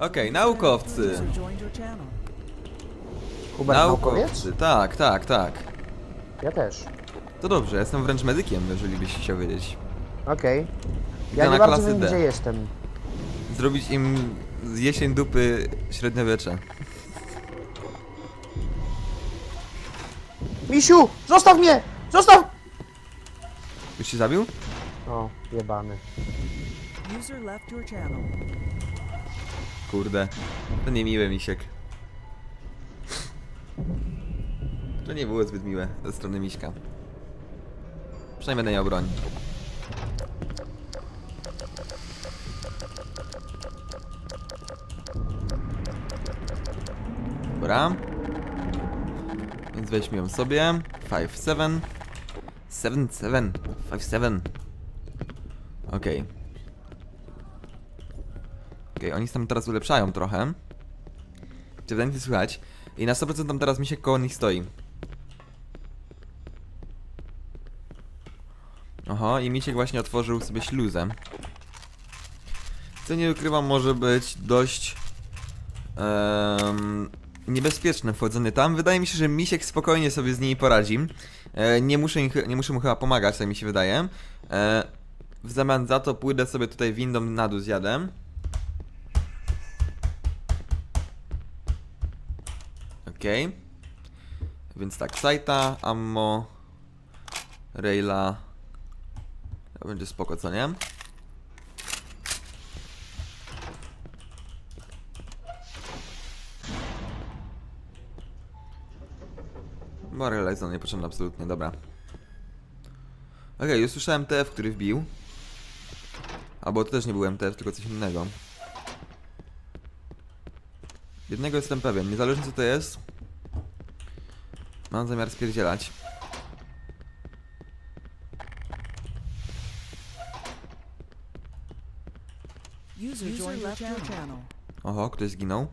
Okej, naukowcy. Hubert naukowiec? Naukowcy, tak, tak, tak. Ja też. To dobrze, jestem wręcz medykiem, jeżeli byś chciał wiedzieć. Okej. Ja na nie bardzo klasy wiem, D. gdzie jestem. Zrobić im z jesień dupy średniowiecze. Misiu! Zostaw mnie! Zostaw! Już się zabił? O, jebany. User left your channel. Kurde. To niemiły misiek. To nie było zbyt miłe ze strony miśka. Przynajmniej będę miał broń. Dobra. Więc weźmy ją sobie. 5-7. 7-7. 5-7. Okej. Okej, oni tam teraz ulepszają trochę. Czy ewidentnie słychać. I na 100% tam teraz mi się koło nich stoi. Oho, i Misiek właśnie otworzył sobie śluzę. Co nie ukrywam, może być dość em, niebezpieczne wchodzenie tam. Wydaje mi się, że Misiek spokojnie sobie z nimi poradzi. E, nie, muszę im, nie muszę mu chyba pomagać, tak mi się wydaje. E, w zamian za to pójdę sobie tutaj windą na dół zjadę. Okej. Więc tak, sajta, ammo, raila. To będzie spoko, co nie? Bo jest nam niepotrzebna absolutnie, dobra. Okej, już słyszałem TF, który wbił. Albo to też nie był MTF, tylko coś innego. Jednego jestem pewien, niezależnie co to jest. Mam zamiar spierdzielać. Oho, ktoś zginął.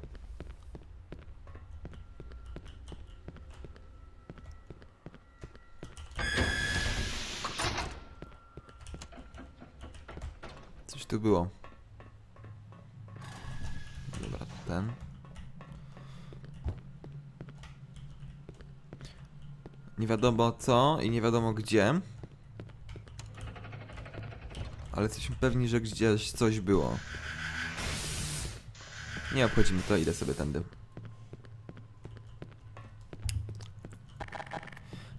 Coś tu było. Dobra, to ten. Nie wiadomo co i nie wiadomo gdzie. Ale jesteśmy pewni, że gdzieś coś było. Nie obchodzi mnie to, idę sobie tędy.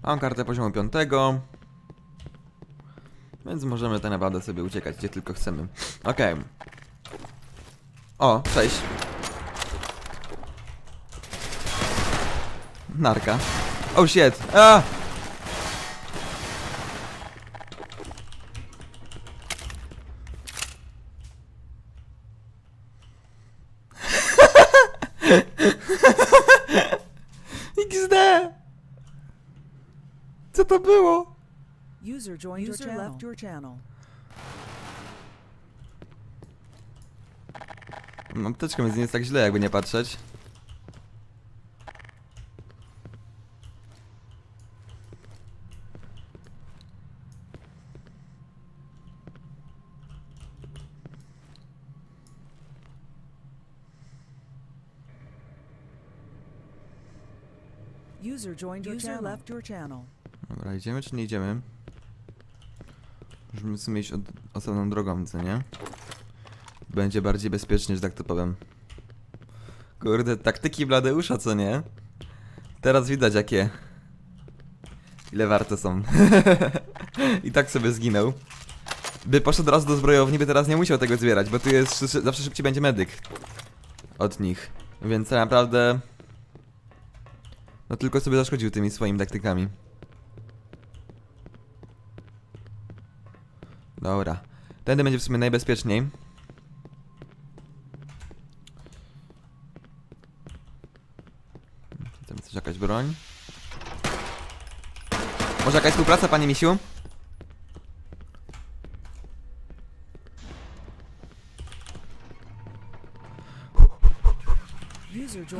Mam kartę poziomu 5. Więc możemy tak naprawdę sobie uciekać, gdzie tylko chcemy. Okej. O, cześć. Narka. Oh shit. A! XD! Co to było? User joined your channel. left your channel. Więc nie jest tak źle, jakby nie patrzeć. User joined your channel. left your channel. Dobra, idziemy czy nie idziemy? Możemy w sumie iść od, osobną drogą, co nie? Będzie bardziej bezpiecznie, że tak to powiem. Kurde, taktyki Bladeusza, co nie? Teraz widać jakie... Ile warte są. I tak sobie zginął. By poszedł raz do zbrojowni, by teraz nie musiał tego zbierać, bo tu jest zawsze szybciej będzie medyk. Od nich. Więc tak naprawdę... No tylko sobie zaszkodził tymi swoimi taktykami. Dobra. Tędy będzie w sumie najbezpieczniej. Tam coś jakaś broń. Może jakaś współpraca, panie misiu?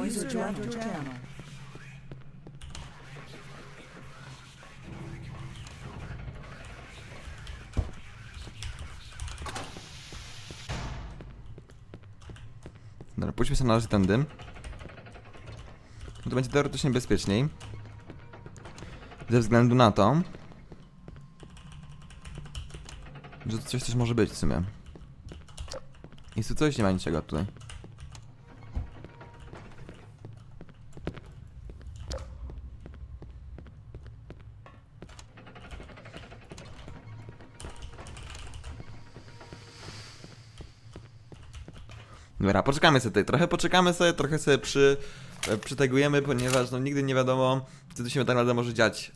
User your channel. Pójdźmy sobie na razie tędy. To będzie teoretycznie bezpieczniej. Ze względu na to, że tu coś też może być w sumie. Jest tu coś? Nie ma niczego tutaj. Dobra, poczekamy sobie tutaj. Trochę poczekamy sobie, trochę sobie przy, e, przytegujemy, ponieważ no nigdy nie wiadomo, co tu się tak naprawdę może dziać.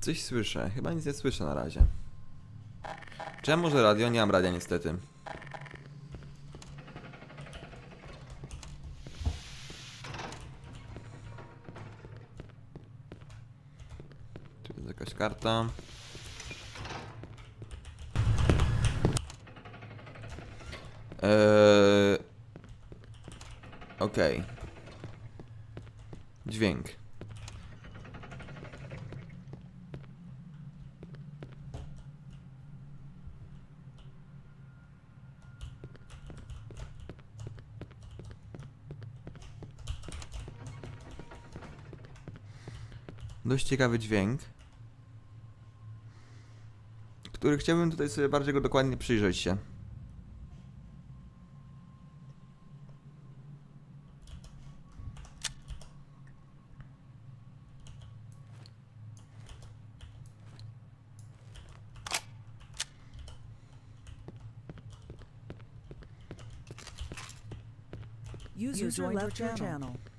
Coś słyszę, chyba nic nie słyszę na razie. Czy ja może radio? Nie mam radia niestety. Karta. Eee... Okej. Dźwięk. Dość ciekawy dźwięk, który chciałbym tutaj sobie bardziej go dokładnie przyjrzeć się. User joined your channel.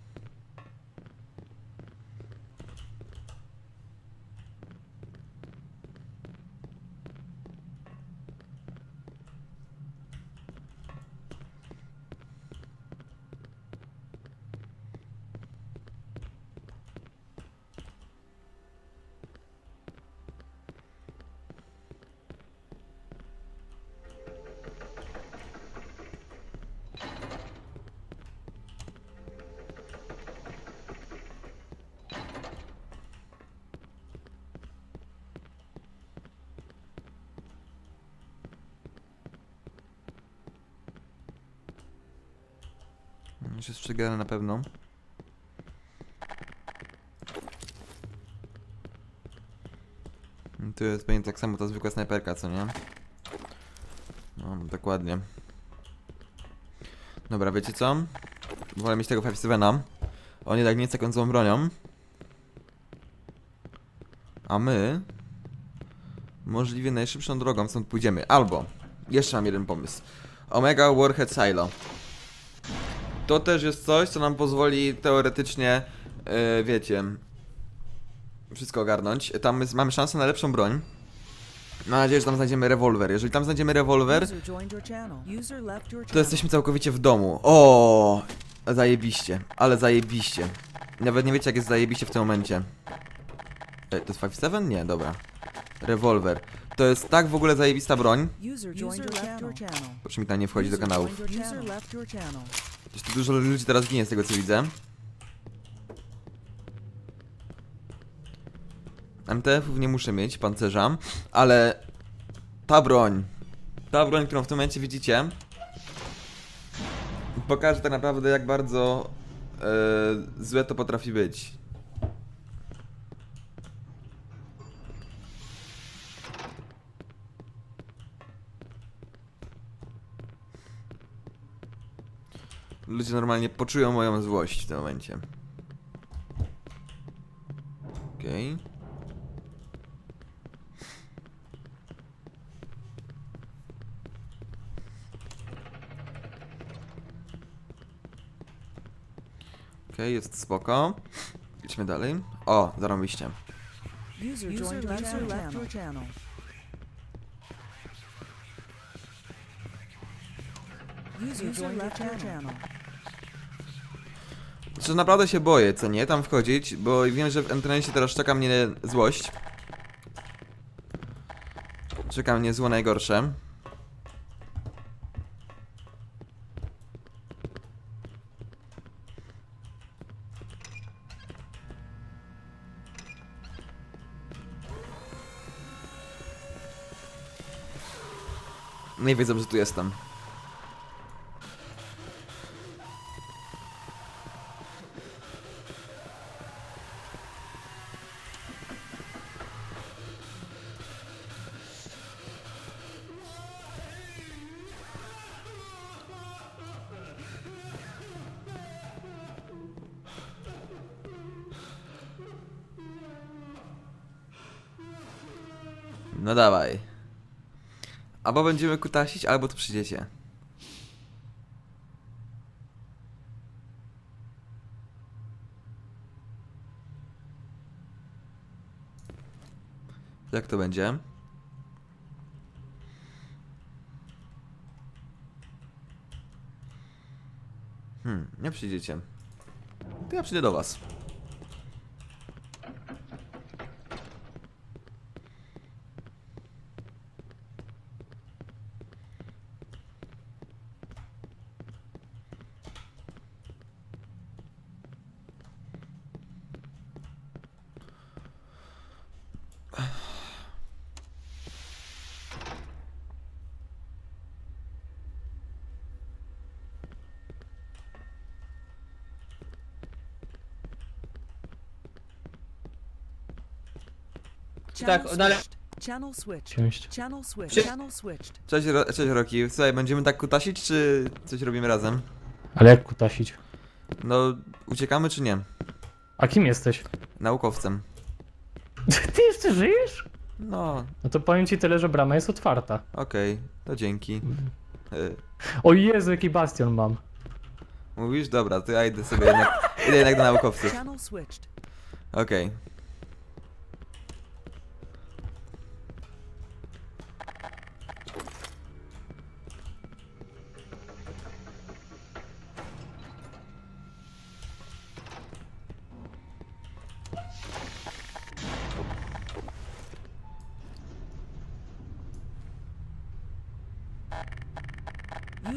Już jest przegrane na pewno. Tu jest pewnie tak samo ta zwykła snajperka, co nie? No, dokładnie. Dobra, wiecie co? Wolę mieć tego 5-7. On jednak nie jest końcową bronią. A my... Możliwie najszybszą drogą stąd pójdziemy. Albo... Jeszcze mam jeden pomysł. Omega Warhead Silo. To też jest coś, co nam pozwoli teoretycznie, yy, wiecie, wszystko ogarnąć. Tam jest, mamy szansę na lepszą broń. Mam nadzieję, że tam znajdziemy rewolwer. Jeżeli tam znajdziemy rewolwer, to jesteśmy całkowicie w domu. O, zajebiście, ale zajebiście. Nawet nie wiecie, jak jest zajebiście w tym momencie. E, to jest 5-7? Nie, dobra. Rewolwer. To jest tak w ogóle zajebista broń. User joined your left your channel. Proszę mi tam nie wchodzić do kanałów. Przecież tu dużo ludzi teraz ginie z tego co widzę. MTF-ów nie muszę mieć, pancerza, ale ta broń, ta broń, którą w tym momencie widzicie, pokaże tak naprawdę jak bardzo e, złe to potrafi być. Ludzie normalnie poczują moją złość w tym momencie. Okej. Okej, jest spoko. Idźmy dalej. O, zarobiście. User joined your user left your channel. User joined left your channel. Czy naprawdę się boję, co nie, tam wchodzić, bo wiem, że w internecie teraz czeka mnie złość. Czeka mnie zło najgorsze. No nie wiedzą, że tu jestem. No dawaj. Albo będziemy kutasić, albo tu przyjdziecie. Jak to będzie? Hmm, nie przyjdziecie. To ja przyjdę do was. Tak, ale- switched. Channel switched. Ciąść. Channel switched. Channel switched. Cześć, Ro- cześć Roki. Słuchaj, będziemy tak kutasić, czy coś robimy razem? Ale jak kutasić? No, uciekamy czy nie? A kim jesteś? Naukowcem. Ty jeszcze żyjesz? No, No to powiem ci tyle, że brama jest otwarta. okej, to dzięki. Y, O Jezu, jaki bastion mam. mówisz? Dobra, to ja idę sobie jednak, idę jednak do naukowców. Channel switched. Okej.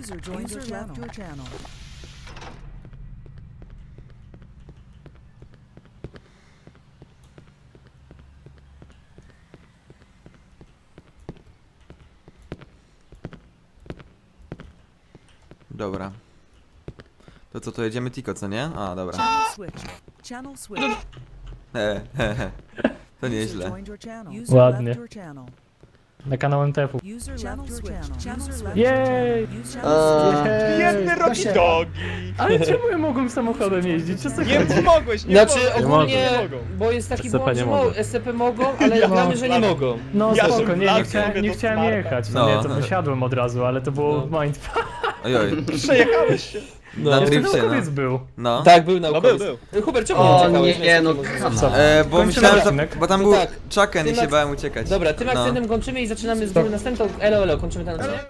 User joined your channel. Your channel. Dobra. To co, to jedziemy Tiko, co nie? A, dobra. Channel switched. Channel switched. He, he, he. To User nieźle. joined your channel. User Ładnie. left your channel. Na kanał MTF-u. Jej! Biedny roki dogi! Ale czemu ja mogłem samochodem jeździć? Co Nie chodzi? pomogłeś, nie Znaczy pomogłeś. ogólnie, Nie mogą. bo jest taki SCP błąd, nie że mogą. mo- SCP mogą, ale Ja gramy, że nie mogą. No Ja spoko, nie, nie, wlazł chciałem, nie do chciałem smarta. jechać. No. No nie, to wysiadłem od razu, ale to było No. mind. Ojoj. Przejechałeś się. No. Na Jeszcze drifcie, no. naukowiec był. No. Tak, był No naukowiec. był, był. Hubert, czemu nie O uciekałeś? nie, no Co? E, bo Kończymy myślałem, że... odcinek. Bo tam No był tak. Chucken i Tym się ak- bałem uciekać. Dobra, tym No. akcentem kończymy i zaczynamy z góry następną. Elo, elo, kończymy ten odcinek.